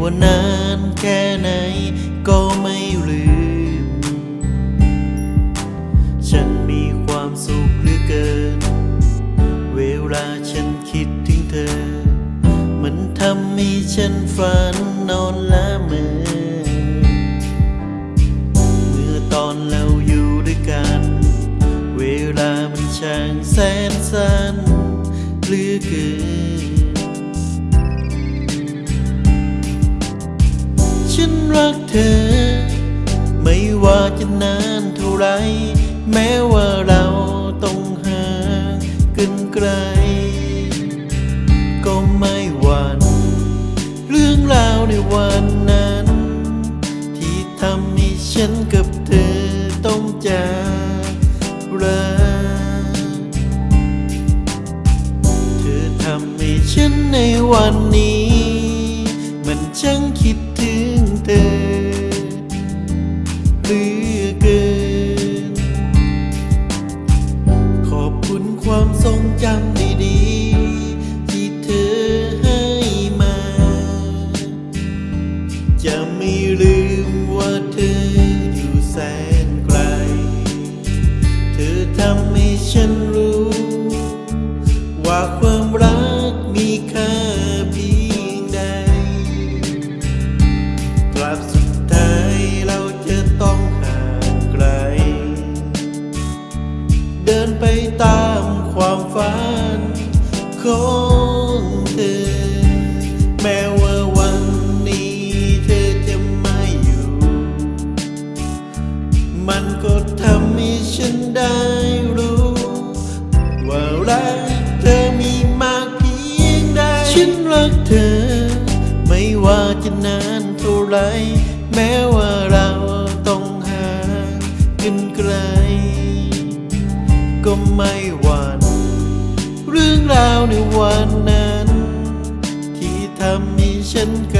ว่านานแค่ไหนก็ไม่ลืม ฉันมีความสุขเหลือเกิน เวลาฉันคิดถึงเธอ มันทำให้ฉันฝันนอนละเมอ เมื่อตอนเราอยู่ด้วยกัน เวลามันช่างแสนสั้นเหลือเกิน รักเธอ ไม่ว่าจะนานเท่าไร แม้ว่าเราต้องห่างกันไกล ก็ไม่หวั่นเรื่องราวในวันนั้น ที่ทำให้ฉันกับเธอต้องจากรักเธอทำให้ฉันในวันนี้ จำดีๆที่เธอให้มา จะไม่ลืมว่าเธออยู่แสน ไปตามความฝันของเธอ แม้ว่าวันนี้เธอจะไม่อยู่ มันก็ทำให้ฉันได้รู้ ว่ารักเธอมีมากเพียงใด ฉันรักเธอ ไม่ว่าจะนานเท่าไร แม้ว่าเรา ในวันนั้น ที่ทำให้ฉันกับเธ